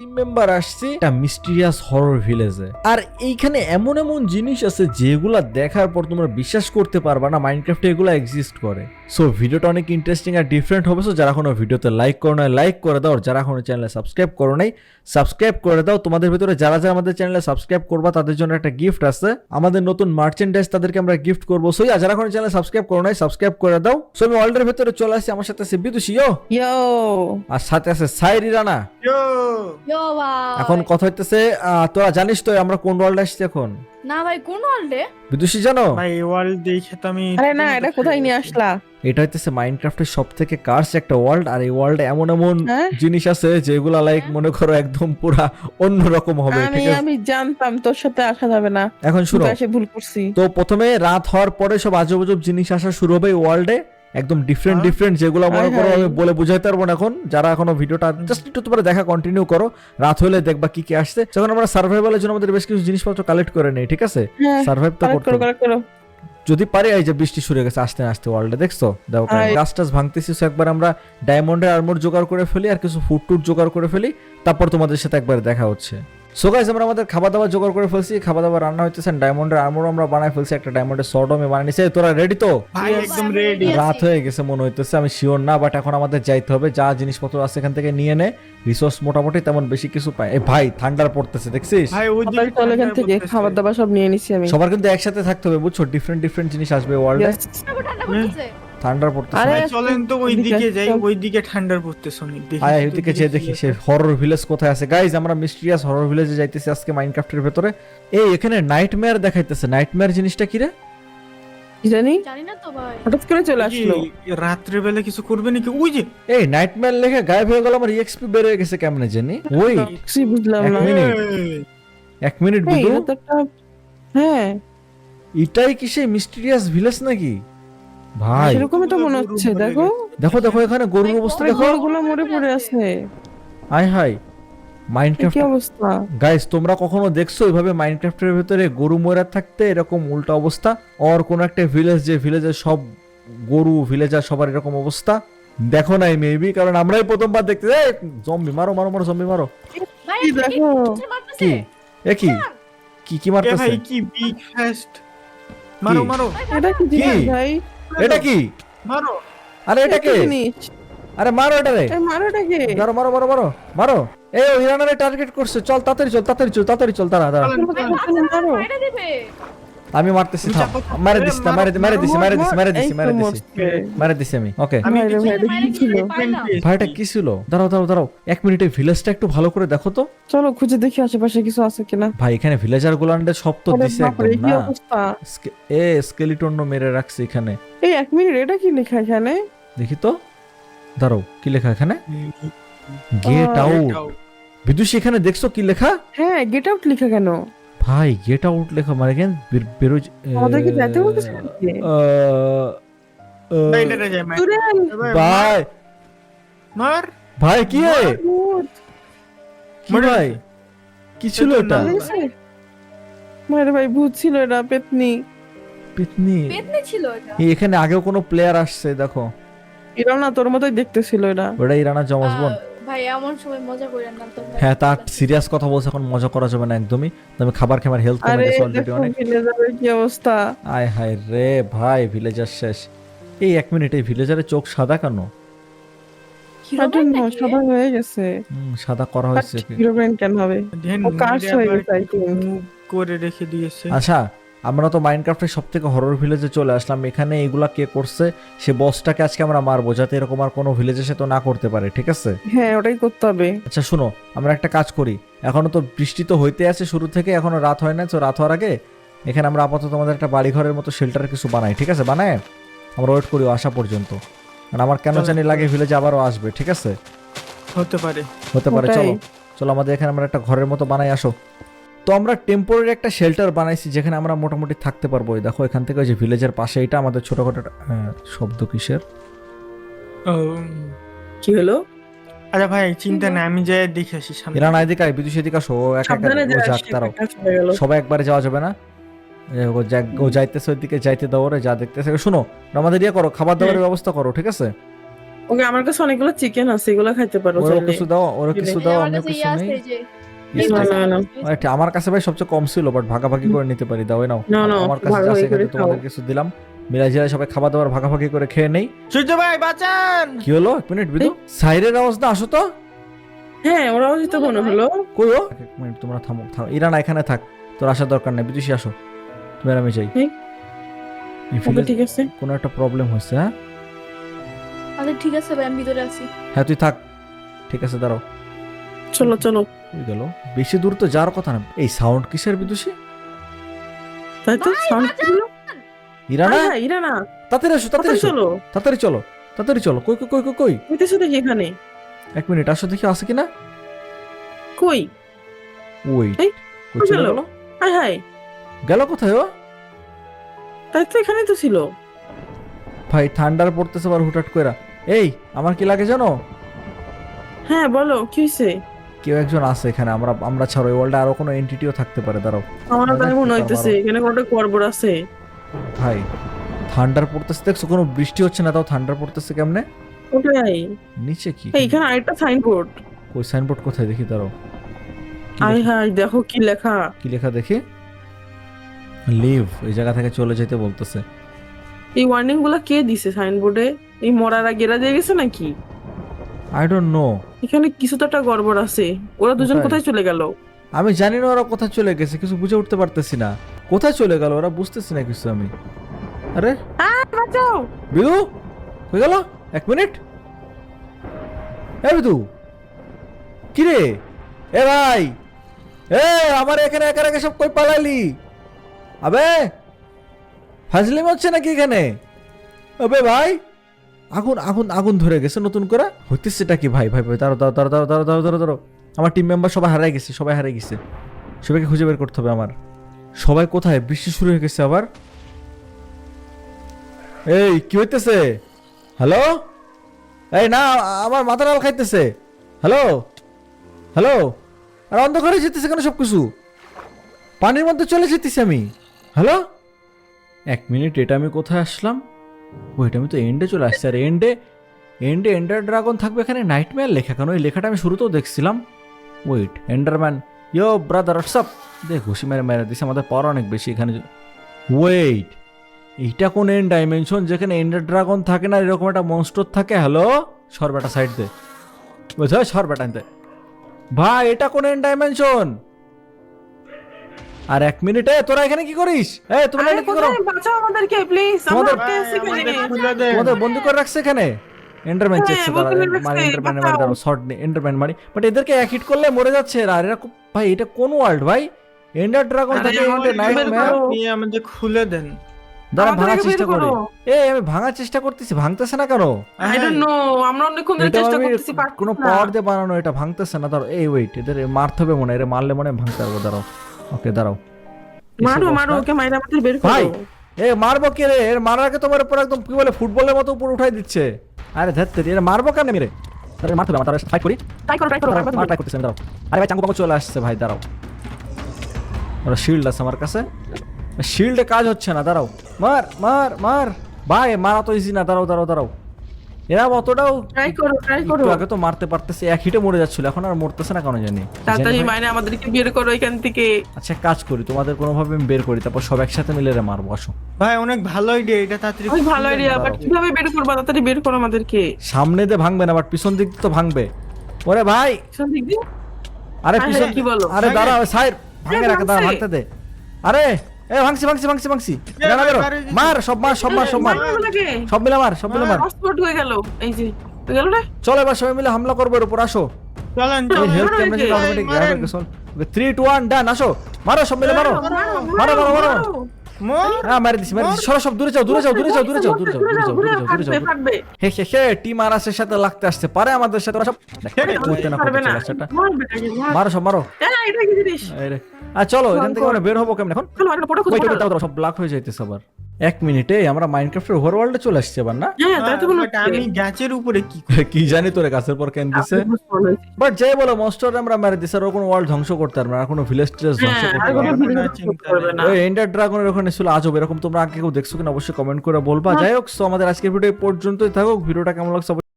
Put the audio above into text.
Team member আসছে একটা mysterious horror ভিলেজে আর এইখানে এমন এমন জিনিস আছে যেগুলা দেখার পর তোমরা বিশ্বাস করতে পারবা না মাইনক্রাফটে এগুলো এক্সিস্ট করে। সো ভিডিওটা অনেক ইন্টারেস্টিং আর ডিফারেন্ট হবে। সো যারা কোনো ভিডিওতে লাইক করো না লাইক করে দাও। আর যারা কোনো চ্যানেলে সাবস্ক্রাইব করো নাই সাবস্ক্রাইব করে দাও। তোমাদের ভিতরে যারা যারা আমাদের চ্যানেলে সাবস্ক্রাইব করবা তাদের জন্য একটা গিফট আছে। আমাদের নতুন মার্চেন্ডাইজ তাদেরকে আমরা গিফট করব। সো যারা কোনো চ্যানেলে সাবস্ক্রাইব করো নাই সাবস্ক্রাইব করে দাও। সো আমি ওয়ার্ল্ডের ভিতরে চলে আসি আমার সাথে আছে বিদুষী ইয়ো আর সাথে আছে সাইরি রানা। এখন কথা হইতেছে তোরা জানিস তো আমরা কোন ওয়ার্ল্ড আসছি এখন? না ভাই কোন ওয়ার্ল্ডে বিদুষী জানো? ভাই ওয়ার্ল্ড দেখে তো আমি আরে না এটা কোথায় নিয়ে আসলা? এটা হইতেছে মাইনক্রাফটের সব থেকে কার্স একটা ওয়ার্ল্ড আর এই ওয়ার্ল্ডে এমন এমন হ্যাঁ? জিনিস আছে যেগুলা লাইক মনে করো একদম পুরা অন্যরকম হবে আমি আমি জানতাম তোর সাথে আসা যাবে না। এখন শুরু ভুল করছি। তো প্রথমে রাত হওয়ার পরে সব আজব আজব জিনিস আসা শুরু হবে এই ওয়ার্ল্ডে একদম ডিফারেন্ট হ্যাঁ? ডিফারেন্ট যেগুলো মনে করো আমি বলে বুঝাইতে পারব না এখন যারা এখনও ভিডিওটা জাস্ট একটু তোমরা দেখা কন্টিনিউ করো রাত হলে দেখবা কি কি আসছে। যখন আমরা সার্ভাইভালের জন্য আমাদের বেশ কিছু জিনিসপত্র কালেক্ট করে নেই ঠিক আছে? হ্যাঁ সার্ভাইভ তো করতে যদি পারে এই যে বৃষ্টি শুরু হয়ে গেছে আস্তে আস্তে ওয়ার্ল্ডে দেখছ? দেখো। গাছ টাছ ভাঙতেছি একবার আমরা ডায়মন্ডের আর্মর জোগাড় করে ফেলি আর কিছু ফুড টুড জোগাড় করে ফেলি তারপর তোমাদের সাথে একবার দেখা হচ্ছে। সো গাইস আমরা আমাদের খাবার দাবার জোগাড় করে ফেলছি। খাবার দাবার রান্না হইতেছে ডায়মন্ডের আর্মর আমরা বানাই ফেলছি। একটা ডায়মন্ডের সর্ট আমি বানিয়ে নিছি। তোরা রেডি তো? ভাই একদম রেডি রাত হয়ে গেছে মনে হইতেছে আমি শিওর না বাট এখন আমাদের যাইতে হবে। যা জিনিসপত্র আছে এখান থেকে নিয়ে নে। রিসোর্স মোটামুটি তেমন বেশি কিছু পাই এই ভাই ঠান্ডার পড়তেছে দেখছিস? ভাই ওই চল এখান থেকে খাবার দাবার সব নিয়ে নিছি আমি। সবার কিন্তু একসাথে থাকতে হবে বুঝছ? ডিফারেন্ট ডিফারেন্ট জিনিস আসবে ওয়ার্ল্ডে. ঠান্ডা করতেছে ঠান্ডার পড়তেছে। আরে, চলেন তো ওই দিকে যাই ওই দিকে ঠান্ডার পড়তেছে অনেক দেখি যেয়ে সে হরর ভিলেজ কোথায় আছে। গাইজ আমরা মিস্ট্রিয়াস হরর ভিলেজে যাইতেছি আজকে মাইনক্রাফটের ভেতরে। এই এখানে নাইটমেয়ার দেখাইতেছে। নাইটমেয়ার জিনিসটা কি রে? জানি জানি না তো ভাই। হঠাৎ করে চলে আসলো। রাত্রে বেলা কিছু করবে নাকি? ওই যে এই নাইটমেয়ার লেখে গায়েব হয়ে গেল আমার এক্সপি বের হয়ে গেছে কেমনে জানি? ওই কিছুই বুঝলাম এক না। মিনিট। এক মিনিট একটা হ্যাঁ। এটাই কি সেই মিস্টিরিয়াস ভিলেজ নাকি? ভাই। সেরকমই তো মনে হচ্ছে দেখো। দেখো দেখো এখানে গরুর অবস্থা দেখো। গরুগুলো মরে পড়ে আছে। আয় হাই। মাইনক্রাফট কি অবস্থা? গাইস তোমরা কখনো দেখছ এইভাবে মাইনক্রাফটের ভেতরে গরু মরা থাকতে? এরকম উল্টা অবস্থা? আর কোন একটা ভিলেজ যে ভিলেজের সব গরু ভিলেজার সবার এরকম অবস্থা? দেখো নাই মেবি কারণ আমরাই প্রথমবার দেখতে এই জম্বি মারো মারো মারো জম্বি মারো। ভাই কি দেখো? কি এ কি? কি কি মারতেছে? ভাই কি বিগ ফাস্ট মারো মারো। এটা কি জিনিস কি? ভাই? এটা কি? মারো। আরে এটা কি আরে মারো এটা রে। মারো এটা কে? মারো মারো মারো মারো মারো। এই ও ইরানারে টার্গেট করছে। চল তাড়াতাড়ি চল তাড়াতাড়ি চল তাড়াতাড়ি চল তাড়া তাড়া আমি মারতেছি থাম। মারে দিছি না, মারে মারে। দিছি মারে দিছি মারে দিছি মারে দিছি। মারে দিছি আমি ওকে। আমি ভাই ভাই, এটা কি ছিল? ভাইটা কি ছিল? দাঁড়াও দাঁড়াও দাঁড়াও। এক মিনিটে ভিলেজটা একটু ভালো করে দেখো তো। চলো খুঁজে দেখি আশেপাশে কিছু আছে কিনা। ভাই এখানে ভিলেজার গুলান্ডে সব তো দিছে একদম না? এ স্কেলিটন মেরে রাখছে এখানে। এই এক মিনিট এটা কি লেখা এখানে? দেখি তো। দাঁড়াও কি লেখা এখানে? Get out. বিদুষী এখানে দেখছ কি লেখা? হ্যাঁ গেট আউট লেখা কেন? ভাই গেট আউট লেখা মানে কেন বেরোজ আমাদের কি যাইতে বলতেছে ভাই, মার। ভাই কি হে? ভাই? কি ছিল এটা? মায়ের ভাই ভূত ছিল এটা পেতনি। পিতনি? পেতনি ছিল এটা। এখানে আগেও কোনো প্লেয়ার আসছে দেখো। এরাও না তোর মতোই দেখতে ছিল এটা। ওটা ইরানা জমজ বোন। ভাই এমন সময় মজা করেন না তো হ্যাঁ তার সিরিয়াস কথা বলছে এখন মজা করা যাবে না একদমই। তো আমি খাবার খেয়ে হেলথ কমে গেছে অলরেডি অনেক। ভিলেজারের কি অবস্থা? আয় হায় রে ভাই ভিলেজার শেষ। এই এক মিনিট এই ভিলেজারের চোখ সাদা কেন? সাদা হয়ে গেছে। সাদা করা হয়েছে। কি? কেন হবে? ও কাজ হয়ে গেছে, I think. মুভ করে রেখে দিয়েছে। আচ্ছা আমরা তো মাইনক্রাফটের সব থেকে হরর ভিলেজে চলে আসলাম। এখানে এগুলা কে করছে? সে বসটাকে আজকে আমরা মারবো যাতে এরকম আর কোনো ভিলেজে সে তো না করতে পারে ঠিক আছে? হ্যাঁ ওটাই করতে হবে। আচ্ছা শুনো আমরা একটা কাজ করি। এখনও তো বৃষ্টি তো হইতে আছে শুরু থেকে এখনও রাত হয় না তো রাত হওয়ার আগে এখানে আমরা আপাতত আমাদের একটা বাড়ি ঘরের মতো শেল্টার কিছু বানাই ঠিক আছে? বানায় আমরা ওয়েট করি আসা পর্যন্ত। মানে আমার কেন জানি লাগে ভিলেজে আবারও আসবে ঠিক আছে? হতে পারে। হতে পারে চলো। চলো আমাদের এখানে আমরা একটা ঘরের মতো বানাই আসো। তো আমরা টেম্পোরারি একটা শেল্টার বানাইছি যেখানে আমরা মোটামুটি থাকতে পারব। দেখো এখান থেকে যে ভিলেজের পাশে এটা আমাদের ছোটখাটো শব্দ কিসের? কি হলো? আচ্ছা ভাই চিন্তা নাই আমি যাই দেখে আসি সামনে। ইরান আইদিকে আয় বিদুষ এদিকে আসো একা যাক তারাও। সবাই একবারে যাওয়া যাবে না। ও ও যাইতেছে ওইদিকে যাইতে দাও রে যা দেখতেছে। শুনো আমাদের ইয়ে করো খাবার দাবারের ব্যবস্থা করো ঠিক আছে? ওকে আমার কাছে অনেকগুলো চিকেন আছে এগুলো খাইতে পারো ওরা কিছু দাও ওরা। কিছু দাও কাছে কিছু ইয়ে নেই। এই যে এই না, আছে। না, না। আচ্ছা, আমার কাছে ভাই সবচেয়ে কম ছিল বাট ভাগাভাগি করে নিতে পারি দাও নাও। আমার কাছে যা তোমাদের কিছু দিলাম। জিলাই সবাই খাবার দাবার ভাগাভাগি করে খেয়ে নেই। সূর্য ভাই বাঁচান! কি হলো? এক মিনিট বিদু। সাইরের আওয়াজ না আসো তো। হ্যাঁ ওরাও যেতে মনে হলো। কই ও? এক মিনিট তোমরা থামো থামো। ইরানা এখানে থাক। তোর আসার দরকার নেই বিদুষী আসো। তুমি আর আমি যাই। ফিলে ঠিক আছে। কোনো একটা প্রবলেম হয়েছে হ্যাঁ? আচ্ছা ঠিক আছে ভাই আমি ভিতরে আছি। হ্যাঁ তুই থাক। ঠিক আছে দাঁড়াও। চলো চলো। গেল। বেশি দূর তো যাওয়ার কথা না। এই সাউন্ড কিসের বিদুষী? তাই তো সাউন্ড ছিল ইরানা? তাড়াতাড়ি আসো তাড়াতাড়ি তাড়াতাড়ি চলো? তাড়াতাড়ি চলো তাড়াতাড়ি চলো। কই কই কই কই কই? হইতেছো দেখি এখানে। এক মিনিট আসো দেখি আছে কিনা? কই? ওই কই চলে গেল? হাই হাই গেল কোথায় ও? তাই তো এখানেই তো ছিল। ভাই ঠান্ডার পড়তেছে আবার হুটহাট কইরা। এই আমার কি লাগে জানো? হ্যাঁ বলো কি হয়েছে কেউ একজন আছে এখানে আমরা আমরা ছাড়া ওয়ার্ল্ডে আরও কোনো এন্টিটিও থাকতে পারে দাঁড়াও। আমার তাই মনে হইতেছে এখানে কোনটা করবর আছে? ভাই ঠান্ডার পড়তেছে দেখছ কোনো বৃষ্টি হচ্ছে না তাও ঠান্ডার পড়তেছে কেমনে? ওটাই নিচে কি? এখানে আরেকটা সাইনবোর্ড ওই সাইনবোর্ড কোথায়? দেখি দাঁড়াও। আই? হাই দেখো কি লেখা। কি লেখা দেখি? লিভ এই জায়গা থেকে চলে যেতে বলতেছে। এই ওয়ার্নিংগুলা কে দিছে সাইনবোর্ডে এই মরার আগে এরা দিয়ে গেছে নাকি? আই ডোন্ট নো এখানে কিছু তো একটা গড়বড় আছে। ওরা দুজন কোথায়? কোথায় চলে গেল? আমি জানি না ওরা কোথায় চলে গেছে কিছু বুঝে উঠতে পারতেছি না। কোথায় চলে গেল? ওরা বুঝতেছি না কিছু আমি। আরে? বাঁচাও! বিদু? হয়ে গেল? এক মিনিট। এ বিদু! কি রে? এ ভাই! এ আমার এখানে একা একা সব কই পালাইলি আবে! ফাজলিম হচ্ছে নাকি এখানে? আবে ভাই! আগুন আগুন আগুন ধরে গেছে নতুন করে। হইতেছে এটা কি? ভাই ভাই ভাই দাঁড়ো দাঁড়ো দাঁড়ো দাঁড়ো দাঁড়ো দাঁড়ো দাঁড়ো দাঁড়ো আমার টিম মেম্বার সবাই হারাই গেছে, সবাই হারাই গেছে। সবাইকে খুঁজে বের করতে হবে আমার। সবাই কোথায়? বৃষ্টি শুরু হয়ে গেছে আবার। এই, কি হইতেছে? হ্যালো এই, না, আমার মাথা ডাল খাইতেছে। হ্যালো হ্যালো আর অন্ধকারে যেতেছে কেন সব কিছু পানির মধ্যে চলে যেতেছি আমি। হ্যালো এক মিনিট, এটা আমি কোথায় আসলাম? ওইটা আমি তো এন্ডে চলে আসছি। আর এন্ডে এন্ডে এন্ডার ড্রাগন থাকবে এখানে নাইটমেয়ার লেখা। কেন? ওই লেখাটা আমি শুরুতেও দেখছিলাম। ওয়েট এন্ডারম্যান ইয়ো ব্রাদার সব দেখ, ঘুষি মেরে মেরে দিছে, আমাদের পাওয়ার অনেক বেশি এখানে। ওয়েট এইটা কোন এন্ড ডাইমেনশন যেখানে এন্ডার ড্রাগন থাকে না, এরকম একটা মনস্টার থাকে? হ্যালো সর বেটা সাইড দে বুঝছ সর বেটা আনতে ভাই, এটা কোন এন্ড ডাইমেনশন আর এক মিনিটে তোরা এখানে কি করিস? এ তোমরা কি করো? বাঁচাও আমাদেরকে প্লিজ তোমাদের-। আমাদের বন্দি করে রাখছে এখানে? এন্ডারম্যান মানে মারি। দাঁড়াও শর্ট নে এন্ডারম্যান মারি। বাট এদেরকে এক হিট করলে মরে যাচ্ছে আর এরা ভাই এটা কোন ওয়ার্ল্ড ভাই? এন্ডার ড্রাগন থাকে আমাদের এন্ডার। আপনি খুলে দেন। দাঁড়া ভাঙার চেষ্টা করি। আমি ভাঙার চেষ্টা করতেছি ভাঙতেছে না কেন? I don't know, আমরা অনেকক্ষণ ধরে চেষ্টা করতেছি কোনো পাওয়ার দিয়ে বানানো এটা ভাঙতেছে না। দাঁড়াও এই ওয়েট এদের মারতে হবে মনে হয়, এরা মারলে মনে হয় ভাঙতে পারব দাঁড়াও। ওকে দাঁড়াও। মারো মারো ওকে মাইরা আমাদের বের করো। ভাই এ মারবো কে রে? এর মারার আগে তোমার উপর একদম কি বলে ফুটবলের মতো উপর উঠাই দিচ্ছে। আরে ধরতে এর মারবো কেন মেরে তাহলে মারতে হবে তাহলে ফাইট করি। ট্রাই করো ট্রাই করো try করতেছি দাঁড়াও। আরে ভাই চাঙ্গু পাঙ্গু চলে আসছে ভাই দাঁড়াও। ওরা শিল্ড আছে আমার কাছে। শিল্ডে কাজ হচ্ছে না দাঁড়াও। মার মার মার। ভাই মারা তো ইজি না দাঁড়াও দাঁড়াও দাঁড়াও। এরা অতটাও ট্রাই করো ট্রাই করো। আগে তো মারতে পারতেছে এক হিটে মরে যাচ্ছিল এখন আর মরতেছে না কেন জানি? তাড়াতাড়ি। মাইরা আমাদেরকে বের করো এখান থেকে। আচ্ছা কাজ করি তোমাদের কোনোভাবে আমি বের করি তারপর সব একসাথে মিলে এরা মারবো আসো। ভাই অনেক ভালো আইডিয়া এটা তাড়াতাড়ি ওই ভালো আইডিয়া বাট কীভাবে বের করব? তাড়াতাড়ি বের করো আমাদেরকে। সামনে দিয়ে ভাঙবে না বাট পিছন দিক তো ভাঙবে। ওরে ভাই! পিছন দিক দিয়ে? আরে পিছন কি বলো? আরে। দাঁড়াও সাইড ভাঙে রাখে দাঁড়া ভাঙতে দে। আরে! এ ভাঙছি ভাঙছি ভাঙছি ভাঙছি। এ, না, না, বেরো। মার সব মার সব মার সব মার। সব মিলে মার সব মিলে মার হটস্পট হয়ে গেল। এই যে গেল রে চলো এবার সবাই মিলে হামলা করব এর উপর আসো। চলেন মারো ক্যামেরা। অটোমেটিক মারেন। থ্রি টু ওয়ান ডান আসো। মারো সব মিলে মারো। মারো, মারো, মারো। হ্যাঁ মারি দিছি মারি দিছি। সরো সব দূরে যাও দূরে যাও দূরে যাও দূরে যাও দূরে যাও দূরে যাও দূরে যাও দূরে যাও। হে হে হে টিম আরাসের সাথে লাগতে আসতে পারে আমাদের সাথে সব করতে না করতে না আসছে? মার। সব মারো। এটা কি জিনিস। আর চলো এখান থেকে আমরা বের হব কেমন এখন? চলো একটা খুঁজে দাও দাও সব ব্ল্যাক হয়ে যাইতেছে আবার। এক মিনিটে আমরা মাইনক্রাফটের ওভারওয়ার্ল্ডে চলে আসছি আবার না? হ্যাঁ তাই তো আমি গাছের উপরে কি কি জানি তোরে গাছের পর কেন দিছে? বাট যাই বলো মনস্টার আমরা মেরে দিছে আর কোনো ওয়ার্ল্ড ধ্বংস করতে পারবে না কোনো ভিলেজ টিলেজ ধ্বংস হ্যাঁ, করতে পারবে না। ওই এন্ডার ড্রাগনের ওখানে ছিল আজব এরকম তোমরা আগে কেউ দেখছ কিনা অবশ্যই কমেন্ট করে বলবা। যাই হোক সো আমাদের আজকের ভিডিও পর্যন্তই থাকুক। ভিডিওটা কেমন লাগছে